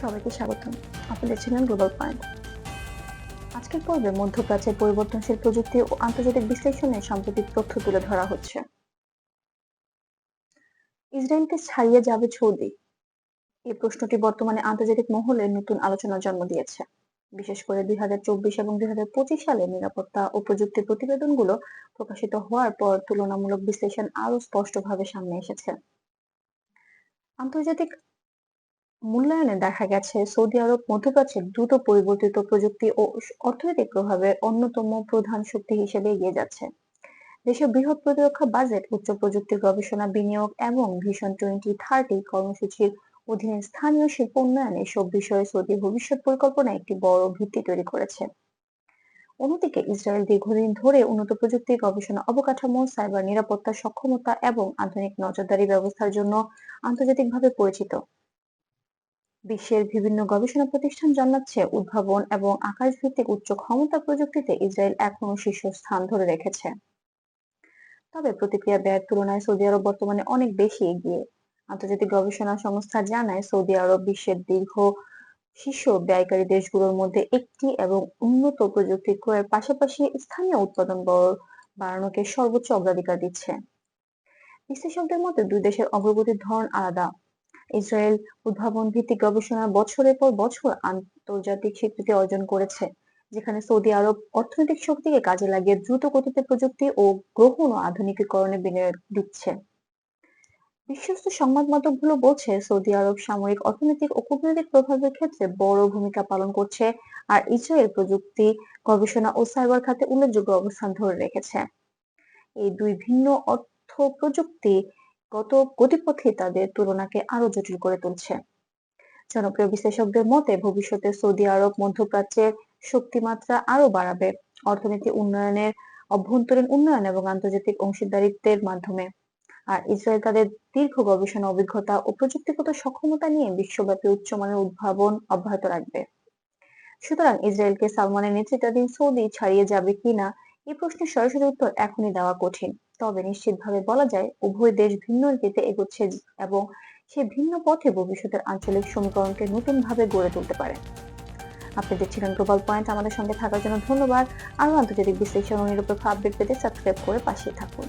সবাইকে স্বাগতম। আপনাদের ছিলেন গ্লোবাল পয়েন্ট আজকের পর্বে মধ্যপ্রাচ্যের পরিবর্তনশীল প্রযুক্তি ও আন্তর্জাতিক বিশ্লেষণে সাম্প্রতিক তথ্য তুলে ধরা হচ্ছে। ইসরায়েলকে ছাড়িয়ে যাবে সৌদি। এই প্রশ্নটি বর্তমানে আন্তর্জাতিক মহলে নতুন আলোচনার জন্ম দিয়েছে। বিশেষ করে দুই হাজার চব্বিশ এবং দুই হাজার পঁচিশ সালে নিরাপত্তা ও প্রযুক্তি প্রতিবেদনগুলো প্রকাশিত হওয়ার পর তুলনামূলক বিশ্লেষণ আরও স্পষ্টভাবে সামনে এসেছে। আন্তর্জাতিক মূল্যায়নে দেখা গেছে সৌদি আরব মধ্যপ্রাচ্যের দ্রুত পরিবর্তিত প্রযুক্তি ও অর্থনৈতিক প্রভাবে অন্যতম প্রধান শক্তি হিসেবে এগিয়ে যাচ্ছে। দেশের বৃহৎ প্রতিরক্ষা বাজেট, উচ্চ প্রযুক্তির গবেষণা বিনিয়োগ এবং ভিশন টোয়েন্টি থার্টি কর্মসূচির অধীনে স্থানীয় শিল্প উন্নয়নে সব বিষয়ে সৌদি ভবিষ্যৎ পরিকল্পনা একটি বড় ভিত্তি তৈরি করেছে। অন্যদিকে ইসরায়েল দীর্ঘদিন ধরে উন্নত প্রযুক্তি গবেষণা অবকাঠামো, সাইবার নিরাপত্তা সক্ষমতা এবং আধুনিক নজরদারি ব্যবস্থার জন্য আন্তর্জাতিকভাবে পরিচিত। বিশ্বের বিভিন্ন গবেষণা প্রতিষ্ঠান জানাচ্ছে উদ্ভাবন এবং আকাশ ভিত্তিক উচ্চ ক্ষমতা প্রযুক্তিতে ইসরায়েল এখনও শীর্ষস্থান ধরে রেখেছে। তবে প্রতিক্রিয়া ব্যয়ের তুলনায় সৌদি আরব বর্তমানে অনেক বেশি এগিয়ে। আন্তর্জাতিক গবেষণা সংস্থা জানায়, সৌদি আরব বিশ্বের দীর্ঘ শীর্ষ ব্যয়কারী দেশগুলোর মধ্যে একটি এবং উন্নত প্রযুক্তি ক্রয়ের পাশাপাশি স্থানীয় উৎপাদন বড় বাড়ানোকে সর্বোচ্চ অগ্রাধিকার দিচ্ছে। বিশ্লেষকদের মতে, দুই দেশের অগ্রগতির ধরন আলাদা। ইসরায়েল উদ্ভাবন ভিত্তিক গবেষণা বছরের পর বছর আন্তর্জাতিক স্বীকৃতি অর্জন করেছে, যেখানে সৌদি আরব অর্থনৈতিক শক্তিকে কাজে লাগিয়ে দ্রুত গতিতে প্রযুক্তি ও গ্রহণ ও আধুনিকীকরণে বিনিয়োগ দিচ্ছে। বিশ্বস্ত সংবাদ মাধ্যমগুলো বলছে, সৌদি আরব সামরিক, অর্থনৈতিক ও কূটনৈতিক প্রভাবের ক্ষেত্রে বড় ভূমিকা পালন করছে আর ইসরায়েল প্রযুক্তি, গবেষণা ও সাইবার খাতে উল্লেখযোগ্য অবস্থান ধরে রেখেছে। এই দুই ভিন্ন অর্থ প্রযুক্তি গত গতিপথে তাদের তুলনাকে আরও জটিল করে তুলছে। জনপ্রিয় বিশ্লেষকদের মতে, ভবিষ্যতে সৌদি আরব মধ্যপ্রাচ্যের শক্তিমাত্রা আরও বাড়াবে। অর্থনীতি উন্নয়নের, অভ্যন্তরীণ উন্নয়ন এবং আন্তর্জাতিক অংশীদারিত্বের মাধ্যমে। আর ইসরায়েল তাদের দীর্ঘ গবেষণা অভিজ্ঞতা ও প্রযুক্তিগত সক্ষমতা নিয়ে বিশ্বব্যাপী উচ্চমানের উদ্ভাবন অব্যাহত রাখবে। সুতরাং ইসরায়েলকে সালমানের নেতৃত্বাধীন সৌদি ছাড়িয়ে যাবে কিনা এই প্রশ্নের সরাসরি উত্তর এখনই দেওয়া কঠিন। তবে নিশ্চিতভাবে বলা যায়, উভয় দেশ ভিন্ন গতিতে এগোচ্ছে এবং সে ভিন্ন পথে ভবিষ্যতের আঞ্চলিক সমীকরণকে নতুন ভাবে গড়ে তুলতে পারে। আপনি দেখছিলেন গ্লোবাল পয়েন্ট আমাদের সঙ্গে থাকার জন্য ধন্যবাদ। আরও আন্তর্জাতিক বিশ্লেষণ নিরপেক্ষ আপডেট পেতে সাবস্ক্রাইব করে পাশে থাকুন।